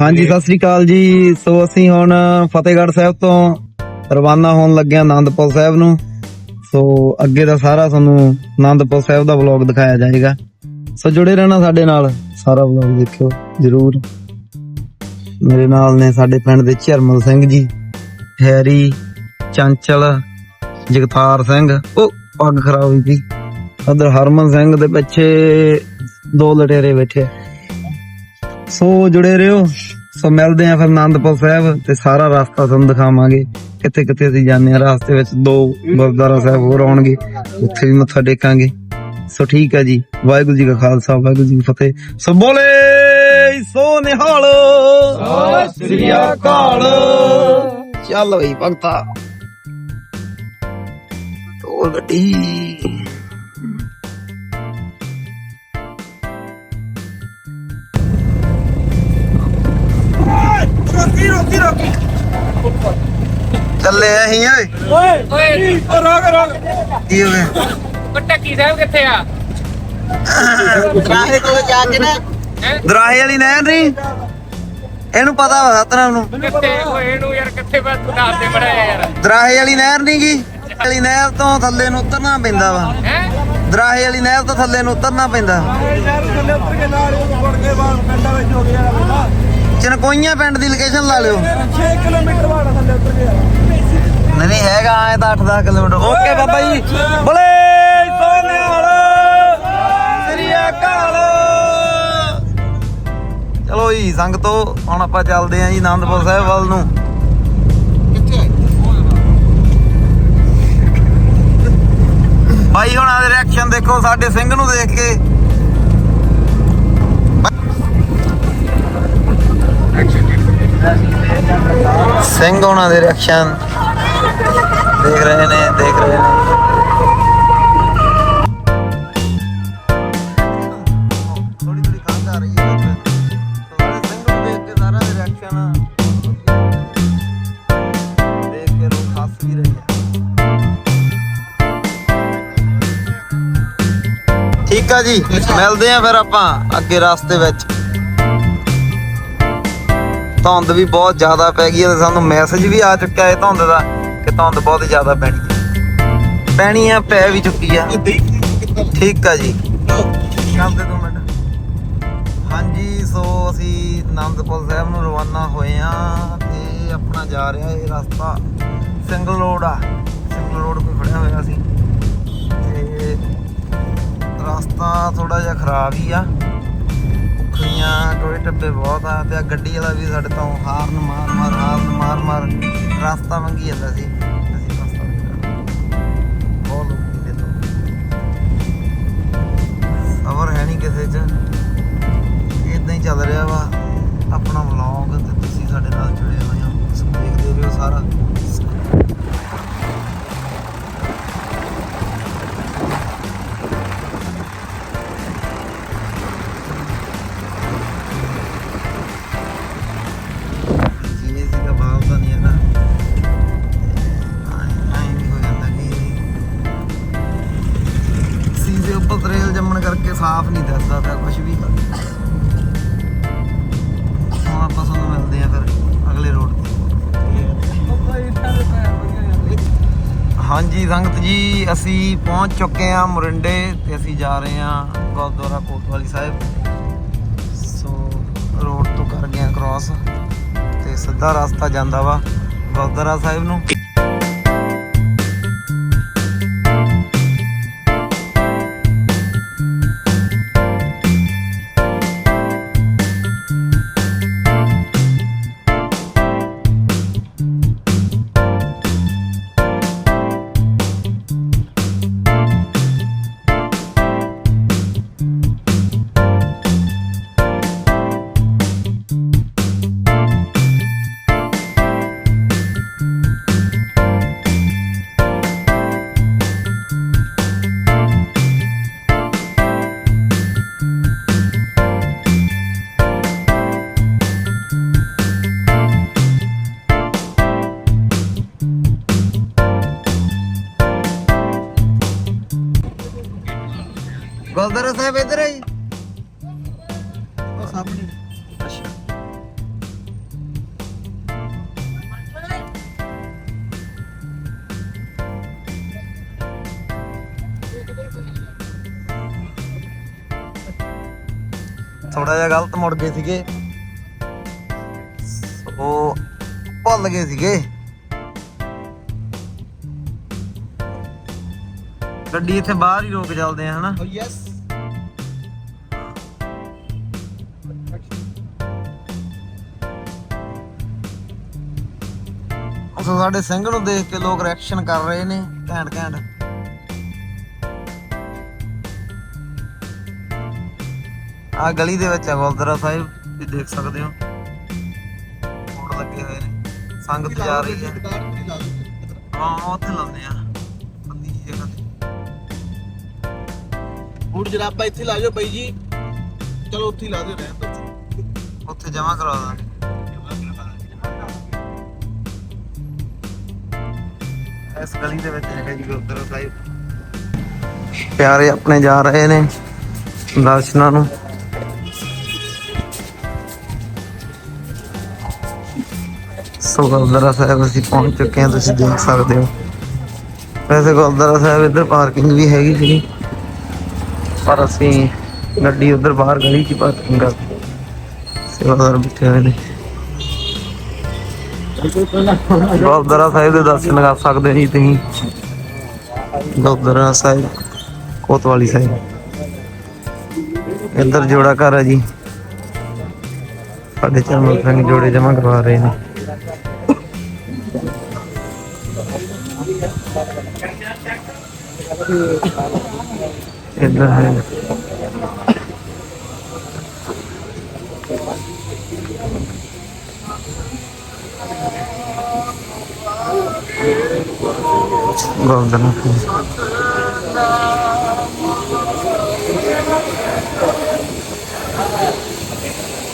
ਹਾਂਜੀ ਸਤਿ ਸ੍ਰੀ ਅਕਾਲ ਜੀ। ਸੋ ਅਸੀਂ ਹੁਣ ਫਤਿਹਗੜ੍ਹ ਸਾਹਿਬ ਤੋਂ ਰਵਾਨਾ ਹੋਣ ਲੱਗੇ ਹਾਂ ਆਨੰਦਪੁਰ ਸਾਹਿਬ ਨੂੰ। ਸੋ ਅੱਗੇ ਦਾ ਸਾਰਾ ਤੁਹਾਨੂੰ ਆਨੰਦਪੁਰ ਸਾਹਿਬ ਦਾ ਵਲੌਗ ਦਿਖਾਇਆ ਜਾਏਗਾ। ਸੋ ਜੁੜੇ ਰਹਿਣਾ ਸਾਡੇ ਨਾਲ ਸਾਰਾ ਵਲੌਗ ਦੇਖਿਓ ਜਰੂਰ। ਮੇਰੇ ਨਾਲ ਨੇ ਸਾਡੇ ਪਿੰਡ ਦੇ ਝਰਮਲ ਸਿੰਘ ਜੀ ਹੈਰੀ ਚੰਚਲ ਜਗਤਾਰ ਸਿੰਘ ਉਹ ਪੱਗ ਖਰਾਬ ਹੋਈ ਸੀ ਉਧਰ ਹਰਮਨ ਸਿੰਘ ਦੇ ਪਿੱਛੇ ਦੋ ਲਟੇਰੇ ਬੈਠੇ ਸੋ ਜੁੜੇ ਰਹੋ। ਸੋ ਮਿਲਦੇ ਆਂ ਫਿਰ ਆਨੰਦਪੁਰ ਸਾਹਿਬ ਤੇ ਸਾਰਾ ਰਸਤਾ ਤੁਹਾਨੂੰ ਦਿਖਾਵਾਂਗੇ। ਕਿੱਥੇ ਕਿੱਥੇ ਅਸੀਂ ਜਾਂਦੇ ਆ ਰਸਤੇ ਵਿੱਚ ਦੋ ਗੁਰਦੁਆਰਾ ਸਾਹਿਬ ਹੋਰ ਆਉਣਗੇ। ਉੱਥੇ ਵੀ ਮੱਥਾ ਟੇਕਾਂਗੇ। ਸੋ ਠੀਕ ਹੈ ਜੀ। ਵਾਹਿਗੁਰੂ ਜੀ ਕਾ ਖਾਲਸਾ ਵਾਹਿਗੁਰੂ ਜੀ ਕੀ ਫਤਿਹ। ਸੋ ਬੋਲੇ ਸੋ ਨਿਹਾਲ। ਸਤਿ ਸ੍ਰੀ ਅਕਾਲ। ਚੱਲ ਬਈ ਭਗਤਾ। ਢੋਲ ਗੱਡੀ। ਰੋਕੀ ਰੋਕੀ ਚੱਲੇ ਅਸੀਂ ਓਏ। ਓਏ ਰੋਕ ਰੋਕ ਕੀ ਹੋ ਗਿਆ? ਟੱਕੀ ਸਾਹਿਬ ਕਿੱਥੇ ਆ? ਦਰਾਹੇ ਕੋਲ ਜਾ ਕੇ ਨਾ। ਦਰਾਹੇ ਵਾਲੀ ਨਹਿਰ ਨਹੀਂ ਇਹਨੂੰ ਪਤਾ ਵਾ ਸਤਨਾਮ ਨੂੰ। ਕਿੱਥੇ? ਓਏ ਇਹਨੂੰ ਯਾਰ ਕਿੱਥੇ ਬਸ ਤੂੰ ਦੱਸ ਦੇ ਬੜਾ ਯਾਰ। ਦਰਾਹੇ ਵਾਲੀ ਨਹਿਰ ਨਹੀਂ ਗੀ? ਵਾਲੀ ਨਹਿਰ ਤੋਂ ਥੱਲੇ ਨੂੰ ਉਤਰਨਾ ਪੈਂਦਾ ਵਾ। ਹੈ? ਦਰਾਹੇ ਵਾਲੀ ਨਹਿਰ ਤੋਂ ਥੱਲੇ ਨੂੰ ਉਤਰਨਾ ਪੈਂਦਾ। ਯਾਰ ਥੱਲੇ ਉੱਤਰ ਕੇ ਨਾਲ ਮੁੜ ਕੇ ਬਾਹਰ ਪਿੰਡਾਂ ਵਿੱਚ ਹੋ ਗਿਆ। ਬੇਟਾ ਚਨਕੋਈਆਂ ਪਿੰਡ ਦੀ ਲੋਕੇਸ਼ਨ ਲਾ ਲਿਓ। 6 ਕਿਲੋਮੀਟਰ ਬਾਹਰ ਥੱਲੇ ਉੱਤਰ ਯਾਰ ਨਹੀਂ ਨਹੀਂ ਹੈਗਾ ਐ ਤਾਂ 8-10 ਕਿਲੋਮੀਟਰ। ਓਕੇ ਬਾਬਾ ਜੀ। ਬੋਲੇ ਸੋਨਿਆਲ ਸ੍ਰੀ ਅਕਾਲ। ਚਲੋ ਜੀ ਸੰਗਤੋ ਹੁਣ ਆਪਾਂ ਚੱਲਦੇ ਆਂ ਜੀ ਆਨੰਦਪੁਰ ਸਾਹਿਬ ਵੱਲ ਨੂੰ। ਭਾਈ ਹੁਣਾਂ ਦੇ ਰਿਐਕਸ਼ਨ ਦੇਖੋ ਸਾਡੇ ਸਿੰਘ ਨੂੰ ਦੇਖ ਕੇ। ਸਿੰਘ ਹੁਣਾਂ ਦੇ ਰਿਐਕਸ਼ਨ ਦੇਖ ਰਹੇ ਨੇ, ਦੇਖ ਰਹੇ ਨੇ। ਠੀਕ ਆ ਜੀ, ਮਿਲਦੇ ਆ ਫਿਰ ਆਪਾਂ ਅੱਗੇ ਰਸਤੇ ਵਿੱਚ। ਧੁੰਦ ਵੀ ਬਹੁਤ ਜ਼ਿਆਦਾ ਪੈ ਗਈ ਹੈ ਤੇ ਸਾਨੂੰ ਮੈਸੇਜ ਵੀ ਆ ਚੁੱਕਿਆ ਹੈ ਧੁੰਦ ਦਾ ਕਿ ਧੁੰਦ ਬਹੁਤ ਜ਼ਿਆਦਾ ਪੈਣੀ ਹੈ। ਪੈਣੀ ਆ ਪੈ ਵੀ ਚੁੱਕੀ ਆ। ਠੀਕ ਆ ਜੀ। ਚੱਲਦੇ ਦੋ ਮਿੰਟ। ਹਾਂਜੀ, ਸੋ ਅਸੀਂ ਆਨੰਦਪੁਰ ਸਾਹਿਬ ਨੂੰ ਰਵਾਨਾ ਹੋਏ ਆ ਤੇ ਆਪਣਾ ਜਾ ਰਿਹਾ ਇਹ ਰਸਤਾ ਸਿੰਗਲ ਰੋਡ ਆ ਸਿੰਗਲ ਰੋਡ ਕੋਈ ਖੜਿਆ ਹੋਇਆ ਸੀ। ਤੇ ਰਸਤਾ ਥੋੜਾ ਜਿਹਾ ਖਰਾਬ ਹੀ ਆ। ਉਖਲੀਆਂ ਟੋਏ ਟੱਪੇ ਬਹੁਤ ਆ ਤੇ ਆ ਗੱਡੀ ਵਾਲਾ ਵੀ ਸਾਡੇ ਤੋਂ ਹਾਰਨ ਮਾਰ ਮਾਰ, ਹਾਰਨ ਮਾਰ ਮਾਰ ਰਸਤਾ ਮੰਗੀ ਜਾਂਦਾ ਸੀ। ਅਸੀਂ ਰਸਤਾ ਬਹੁਤ ਲੋਕੀ ਦੇ ਤੋਂ। ਸਬਰ ਹੈ ਨਹੀਂ ਕਿਸੇ 'ਚ। ਇਦਾਂ ਹੀ ਚੱਲ ਰਿਹਾ ਵਾ। ਆਪਣਾ ਵਲੌਗ ਤੇ ਤੁਸੀਂ ਸਾਡੇ ਨਾਲ ਜੁੜੇ ਹੋਏ ਹੋ। ਸੋ ਦੇਖਦੇ ਰਹੋ ਸਾਰਾ। ਜੀ ਅਸੀਂ ਪਹੁੰਚ ਚੁੱਕੇ ਹਾਂ ਮੁਰਿੰਡੇ ਤੇ ਅਸੀਂ ਜਾ ਰਹੇ ਹਾਂ ਗੁਰਦੁਆਰਾ ਕੋਟਵਾਲੀ ਸਾਹਿਬ। ਸੋ ਰੋਡ ਤੋਂ ਕਰ ਗਏ ਆ ਕ੍ਰਾਸ ਤੇ ਸਿੱਧਾ ਰਸਤਾ ਜਾਂਦਾ ਵਾ ਗੁਰਦੁਆਰਾ ਸਾਹਿਬ ਨੂੰ। ਥੋੜਾ ਜਿਹਾ ਗਲਤ ਮੁੜ ਗਏ ਸੀਗੇ। ਉਹ ਭੁੱਲ ਗਏ ਸੀਗੇ। ਗੱਡੀ ਇੱਥੇ ਬਾਹਰ ਹੀ ਰੋਕ ਚੱਲਦੇ ਆ ਹਨਾ? Oh, ਯੈਸ ਸੋ ਸਾਡੇ ਸਿੰਘ ਨੂੰ ਦੇਖ ਕੇ ਲੋਕ ਰਿਐਕਸ਼ਨ ਕਰ ਰਹੇ ਨੇ ਘੈਂਟ ਘੈਂਟ। ਆ ਗਲੀ ਦੇ ਵਿੱਚ ਆ ਗੁਰਦੁਆਰਾ ਸਾਹਿਬ ਵੀ ਦੇਖ ਸਕਦੇ ਹੋ। ਬੋਰਡ ਲੱਗੇ ਹੋਏ ਨੇ। ਸੰਗਤ ਜਾ ਰਹੀ ਹੈ। ਹਾਂ ਉੱਥੇ ਲਾਉਂਦੇ ਆ। ਬੰਦੀ ਜੀ ਜਗ੍ਹਾ ਤੇ ਬੂਟ ਜਰਾਬਾ ਇੱਥੇ ਲਾ ਜਾਓ ਬਾਈ ਜੀ। ਚਲੋ ਉੱਥੇ ਹੀ ਲਾ ਦਿਓ ਰਹਿਣ ਦਿਓ। ਉੱਥੇ ਜਮਾ ਕਰਾ ਦਾਂਗੇ। ਇਸ ਗਲੀ ਦੇ ਵਿੱਚ ਹੈਗਾ ਜੀ, ਗੁਰਦੁਆਰਾ ਸਾਹਿਬ। ਪਿਆਰੇ ਆਪਣੇ ਜਾ ਰਹੇ ਨੇ ਦਰਸ਼ਨਾਂ ਨੂੰ। ਸੋ ਗੁਰਦੁਆਰਾ ਸਾਹਿਬ ਅਸੀਂ ਪਹੁੰਚ ਚੁੱਕੇ ਹਾਂ, ਤੁਸੀਂ ਦੇਖ ਸਕਦੇ ਹੋ। ਵੈਸੇ ਗੁਰਦੁਆਰਾ ਸਾਹਿਬ ਇੱਧਰ ਪਾਰਕਿੰਗ ਵੀ ਹੈਗੀ ਸੀ ਪਰ ਅਸੀਂ ਗੱਡੀ ਉਧਰ ਬਾਹਰ ਗਲੀ 'ਚ ਪਾਰਕਿੰਗ ਕਰ ਸੇਵਾਦਾਰ ਬੈਠੇ ਹੋਏ ਨੇ। ਗੁਰਦੁਆਰਾ ਸਾਹਿਬ ਦੇ ਦਰਸ਼ਨ ਕਰ ਸਕਦੇ ਜੀ ਤੁਸੀਂ। ਗੁਰਦੁਆਰਾ ਸਾਹਿਬ, ਕੋਤਵਾਲੀ ਸਾਹਿਬ। ਇੱਧਰ ਜੋੜਾ ਘਰ ਹੈ ਜੀ। ਸਾਡੇ ਚਰਮਨ ਸਿੰਘ ਜੋੜੇ ਜਮਾ ਕਰਵਾ ਰਹੇ ਨੇ। ਇੱਧਰ ਹੈ। ਗੁਰਦੁਆਰਾ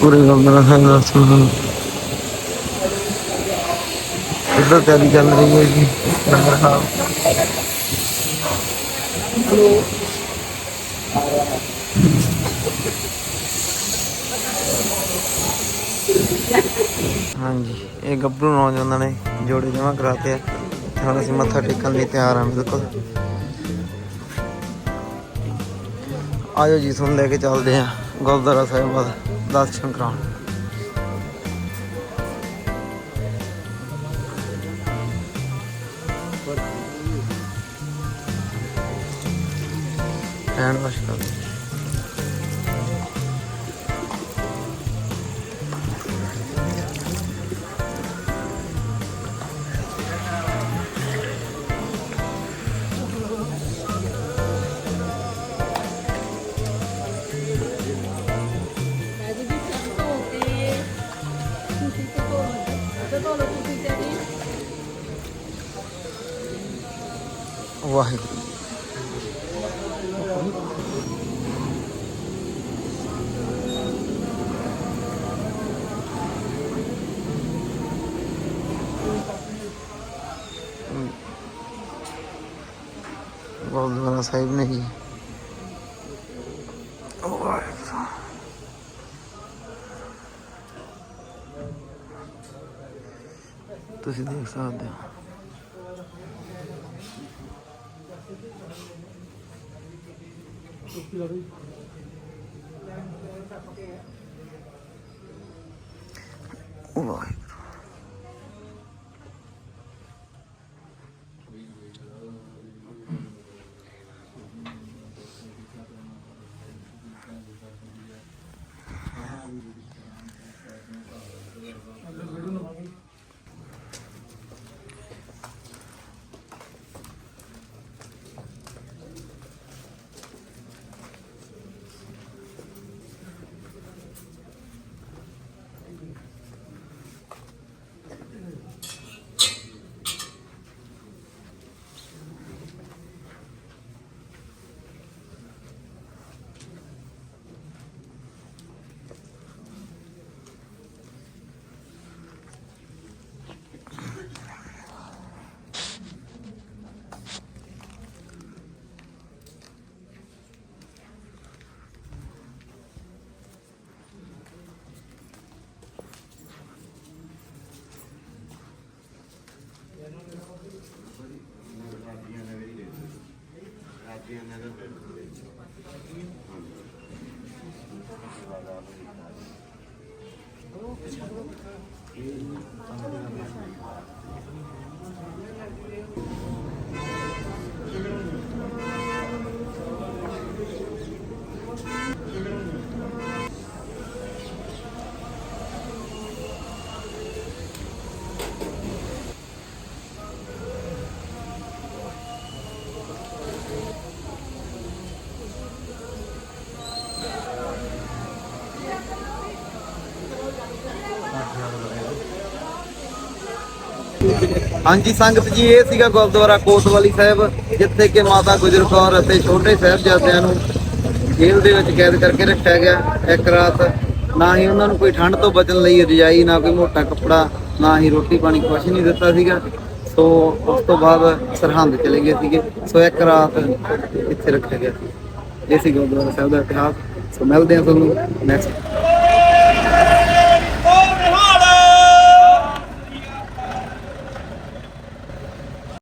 ਪੂਰੇ ਗੁਰਦੁਆਰਾ ਸਾਹਿਬ ਦਾ ਇੱਧਰ ਤਿਆਰੀ ਚੱਲ ਰਹੀ ਹੈ ਜੀ। ਲੰਗਰ ਖਾਣ ਹਾਂਜੀ, ਇਹ ਗੱਭਰੂ ਨੌਜਵਾਨਾਂ ਨੇ ਜੋੜੇ ਜਮਾ ਕਰਾਤੇ ਆ। ਹੁਣ ਅਸੀਂ ਮੱਥਾ ਟੇਕਣ ਲਈ ਤਿਆਰ ਹਾਂ ਬਿਲਕੁਲ। ਆਜੋ ਜੀ, ਤੁਹਾਨੂੰ ਲੈ ਕੇ ਚੱਲਦੇ ਆ ਗੁਰਦੁਆਰਾ ਸਾਹਿਬ ਦਾ ਦਰਸ਼ਨ ਕਰਾਉਣ। ਹੈਂਡ ਵਾਸ਼ ਕਰ ਵਾਹਿਗੁਰੂ ਗੁਰਦੁਆਰਾ ਸਾਹਿਬ ਨੇ ਜੀ ਵਾਹਿਗੁਰੂ ਤੁਸੀਂ ਦੇਖ ਸਕਦੇ ਹੋ ਵਾਹਿਗੁਰੂ। ਹਾਂਜੀ, ਸੰਗਤ ਜੀ, ਇਹ ਸੀਗਾ ਗੁਰਦੁਆਰਾ ਕੋਤਵਾਲੀ ਸਾਹਿਬ, ਜਿੱਥੇ ਕਿ ਮਾਤਾ ਗੁਜਰ ਕੌਰ ਅਤੇ ਛੋਟੇ ਸਾਹਿਬਜ਼ਾਦਿਆਂ ਨੂੰ ਜੇਲ੍ਹ ਦੇ ਵਿੱਚ ਕੈਦ ਕਰਕੇ ਰੱਖਿਆ ਗਿਆ ਇੱਕ ਰਾਤ। ਨਾ ਹੀ ਉਹਨਾਂ ਨੂੰ ਕੋਈ ਠੰਡ ਤੋਂ ਬਚਣ ਲਈ ਰਜਾਈ, ਨਾ ਕੋਈ ਮੋਟਾ ਕੱਪੜਾ, ਨਾ ਹੀ ਰੋਟੀ ਪਾਣੀ ਕੁਛ ਨਹੀਂ ਦਿੱਤਾ ਸੀਗਾ। ਸੋ ਉਸ ਤੋਂ ਬਾਅਦ ਸਰਹੰਦ ਚਲੇ ਗਏ ਸੀਗੇ। ਸੋ ਇੱਕ ਰਾਤ ਇੱਥੇ ਰੱਖਿਆ ਗਿਆ ਸੀ। ਇਹ ਸੀ ਗੁਰਦੁਆਰਾ ਸਾਹਿਬ ਦਾ ਇਤਿਹਾਸ। ਸੋ ਮਿਲਦੇ ਹਾਂ ਤੁਹਾਨੂੰ ਨੈਕਸਟ